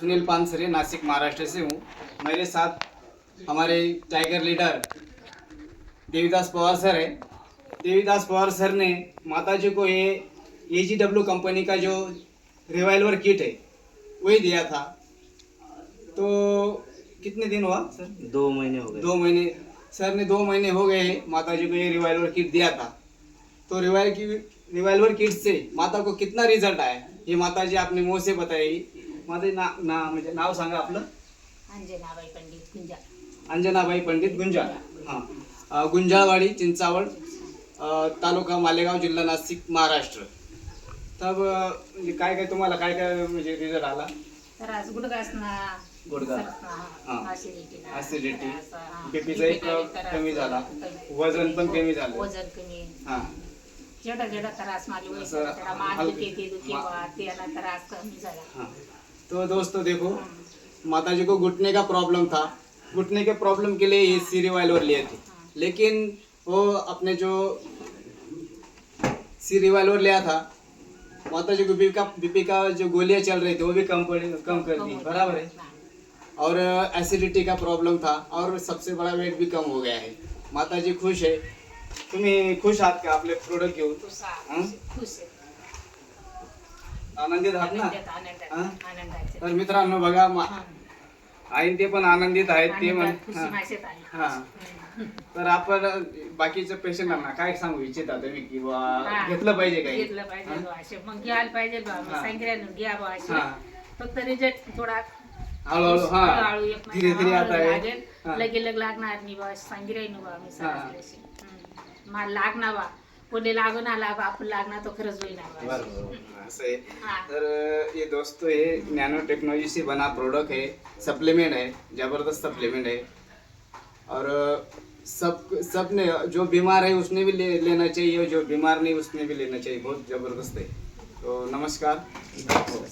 सुनील पानसरे नासिक महाराष्ट्र से हूँ। मेरे साथ हमारे tiger leader Devidas Pawar sir है। देवीदास पवार सर ने माता जी को ये ए जी डब्ल्यू कंपनी का जो रिवाइल्वर किट है वही दिया था। तो कितने दिन हुआ सर? दो महीने हो गए। दो महीने। सर ने दो महीने हो गए माता जी को ये रिवाइल्वर किट दिया था। तो रिवाइल की रिवाइल्वर किट से माता को कितना रिज़ल्ट आया? ये माता जी आपने मुँह से बताई जी ना ना म्हणजे नाव सांगा आपलं. अंजनाबाई पंडित गुंजा. अंजनाबाई पंडित गुंजाळ हां. गुंजाळवाडी चिंचावड तालुका मालेगाव जिल्हा नाशिक महाराष्ट्र. तब अ, म्हणजे काय काय तुम्हाला काय काय म्हणजे रिझल्ट आला? तर आज गुडघासना गुडघा. हा. Acidity Acidity. BP चा एक कमी झाला. वजन पण कमी झालं. वजन कमी. हां. जेवढा जेवढा त्रास मला असं व्हायचा त्याला मान हलकं- दुखे ते दुखे मा- बा त्याला त्रास कमी झाला. तो दोस्तों देखो माता जी को घुटने का प्रॉब्लम था। घुटने के प्रॉब्लम के लिए ये सी रिवाइलर लिए थे। लेकिन वो अपने जो सी रिवाइलर लिया था माता जी को बीपी का बीपी का जो गोलियाँ चल रही थी वो भी कम पड़ी कम कर दी बराबर है। और एसिडिटी का प्रॉब्लम था और सबसे बड़ा वेट भी कम हो गया है। माता जी खुश है। तुम्ही खुश आहात का आपले प्रोडक्ट घेऊन खुश खुश आहे. आनंदित आहात ना आनंदात आनंदात हं? आनंदाचे तर मित्रांनो बघा मा-. आई ते पण आनंदित आहेत ते म्हण आनंदात खुशी हा. तर आपण बाकीच्या पेशंटांना काय सांगू इच्छिता तुम्ही की बा हा. घेतलं पाहिजे काही घेतलं पाहिजे हा? असे मग घ्यायला पाहिजे हा. सांगितलं घ्या असे हा. फक्त रिजल्ट थोडा हळूहळू हा हळूहळू एक महिना धीरे धीरे आता हळूहळू आहे लागेल हा. लगे लग लागणार नाही बा सांगितलं ना बा मी हा. सांगितलं मला लागणार बा लागो ना लाभ आपण लागणार तो खरंच होईल बरोबर. असं आहे. हा. तर ये दोस्तों ये नैनो टेक्नोलॉजी से बना प्रोडक्ट है सप्लीमेंट है ज़बरदस्त सप्लीमेंट है और सब सबने जो बीमार है उसने भी ले, लेना चाहिए. और जो बीमार नहीं उसने भी लेना चाहिए. बहुत ज़बरदस्त है तो नमस्कार.